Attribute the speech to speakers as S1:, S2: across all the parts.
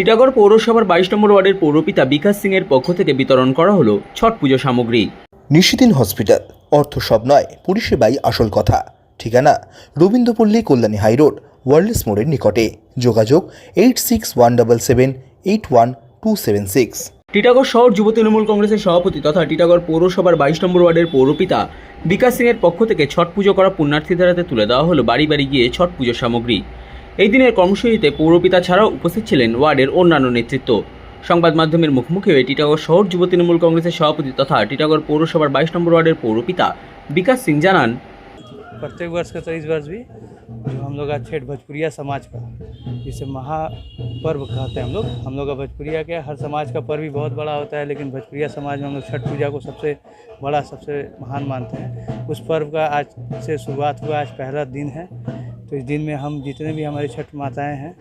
S1: টিটাগড় পৌরসভার বাইশ নম্বর ওয়ার্ডের পৌরপিতা বিকাশ সিং এর পক্ষ থেকে বিতরণ করা হলো ছট পুজো সামগ্রী।
S2: নিশিদিন হসপিটাল অর্থ সব নয় পরিষেবাই আসল কথা। ঠিকানা রবীন্দ্রপল্লী কল্যাণী হাইরোড ওয়ার্ল্ডস মোড়ের নিকটে। যোগাযোগ eight six one double seven eight one two seven six.
S1: Titagarh শহর যুব তৃণমূল কংগ্রেসের সভাপতি তথা টিটাগড় পৌরসভার বাইশ নম্বর ওয়ার্ডের পৌরপিতা বিকাশ সিং এর পক্ষ থেকে ছট পুজো করা পুণ্যার্থীদের হাতে তুলে দেওয়া হলো। বাড়ি বাড়ি গিয়ে ছট পুজো সামগ্রী। এই দিনের কর্মসূচিতে পৌরপিতা ছাড়াও উপস্থিত ছিলেন ওয়ার্ডের অন্যান্য নেতৃত্ব সংবাদ মাধ্যমের মুখোমুখি হয়ে টিটাগড় শহর যুব তৃণমূল কংগ্রেসের সভাপতি তথা টিটাগড় পৌরসভার বাইশ নম্বর ওয়ার্ডের পৌরপিতা বিকাশ সিং জানান
S3: प्रत्येक वर्ष का तो इस वर्ष भी जो हम लोग आज छठ भोजपुरिया समाज का जिसे महापर्व कहते हैं हम लोग हम लोग का भोजपुरिया के हर समाज का पर्व भी बहुत बड़ा होता है लेकिन भोजपुरिया समाज में हम लोग छठ पूजा को सबसे बड़ा सबसे महान मानते हैं उस पर्व का आज से शुरुआत हुआ आज पहला दिन है तो इस दिन में हम जितने भी हमारे छठ माताएँ हैं,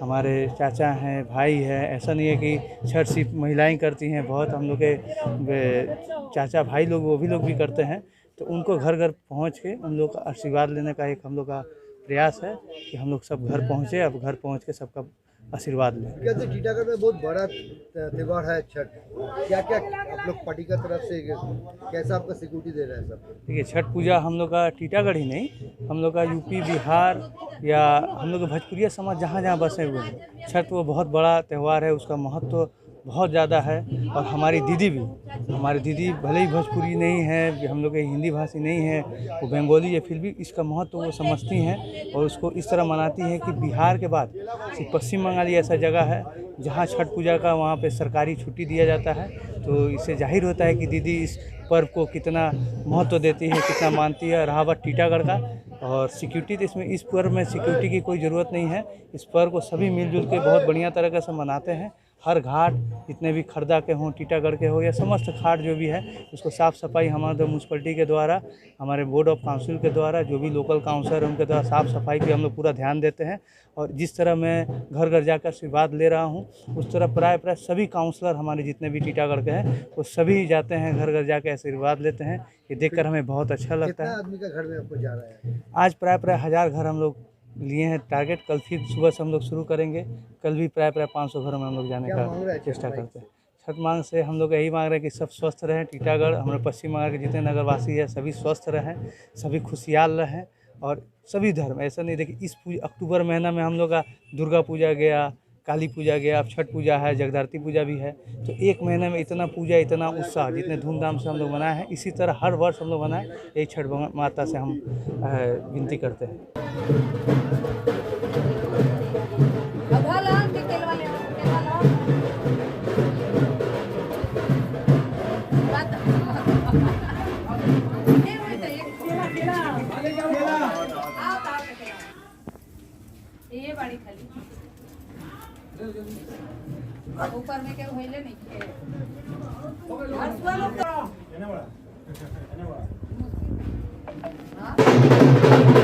S3: हमारे चाचा हैं, भाई हैं, ऐसा नहीं है कि छठ सिर्फ़ महिलाएँ करती हैं, बहुत हम लोग के चाचा भाई लोग, वो भी लोग भी करते हैं। तो उनको घर घर पहुँच के उन लोग का आशीर्वाद लेने का एक हम लोग का प्रयास है कि हम लोग सब घर पहुँचे, अब घर पहुँच के सबका आशीर्वाद लें।
S4: कैसे टीटागढ़ में बहुत बड़ा त्यौहार है छठ? क्या क्या आप लोग पार्टी का तरफ़ से कैसा आपका सिक्योरिटी दे रहा है सब?
S3: देखिए छठ पूजा हम लोग का टीटागढ़ ही नहीं हम लोग का यूपी बिहार या हम लोग भोजपुरिया समाज जहाँ जहाँ बसे हुए हैं। छठ वो बहुत बड़ा त्यौहार है उसका महत्व बहुत ज़्यादा है और हमारी दीदी भी। हमारी दीदी भले ही भोजपुरी नहीं है, हम लोग हिंदी भाषी नहीं है, वो बंगाली है, फिर भी इसका महत्व वो समझती हैं और उसको इस तरह मनाती हैं कि बिहार के बाद सिर्फ़ पश्चिम बंगाल ही ऐसा जगह है जहाँ छठ पूजा का वहाँ पे सरकारी छुट्टी दिया जाता है। तो इससे ज़ाहिर होता है कि दीदी इस पर्व को कितना महत्व देती है, कितना मानती है रहा बात टीटागढ़ का और सिक्योरिटी तो इसमें, इस पर्व में सिक्योरिटी की कोई ज़रूरत नहीं है। इस पर्व को सभी मिलजुल के बहुत बढ़िया तरीके से मनाते हैं। हर घाट जितने भी खरदा के हों टीटागढ़ के हो या समस्त घाट जो भी है उसको साफ़ सफ़ाई हमारे म्यूनसिपलिटी के द्वारा हमारे बोर्ड ऑफ़ काउंसिल के द्वारा जो भी लोकल काउंसलर है उनके द्वारा साफ़ सफ़ाई पे हम लोग पूरा ध्यान देते हैं। और जिस तरह मैं घर घर जाकर आशीर्वाद ले रहा हूँ उस तरह प्राय प्राय सभी काउंसलर हमारे जितने भी टीटागढ़ के हैं वो सभी जाते हैं घर घर जाकर आशीर्वाद लेते हैं। ये देखकर हमें बहुत अच्छा लगता है।
S4: आदमी का घर में आपको जा रहा है?
S3: आज प्राय प्राय हज़ार घर हम लोग लिए हैं टारगेट कल फिर सुबह से हम लोग शुरू करेंगे। कल भी प्राय प्राय पाँच सौ घरों में हम लोग जाने का चेष्टा करते हैं। छठ मांग से हम लोग यही मांग रहे हैं कि सब स्वस्थ रहें। टीटागढ़ हमारे पश्चिम बंगाल के जितने नगरवासी हैं सभी स्वस्थ रहें सभी खुशहाल रहें और सभी धर्म। ऐसा नहीं देखिए इस पूजा अक्टूबर महीना में हम लोग का दुर्गा पूजा गया काली पूजा गया, अब छठ पूजा है जगदारती पूजा भी है। तो एक महीने में इतना पूजा, इतना उत्साह जितने धूमधाम से हम लोग मनाए हैं, इसी तरह हर वर्ष हम लोग मनाएँ, यही छठ माता से हम विनती करते हैं।
S5: ये बाड़ी खाली ऊपर में के होइले नहीं के हसुआ लोग तो हाँ?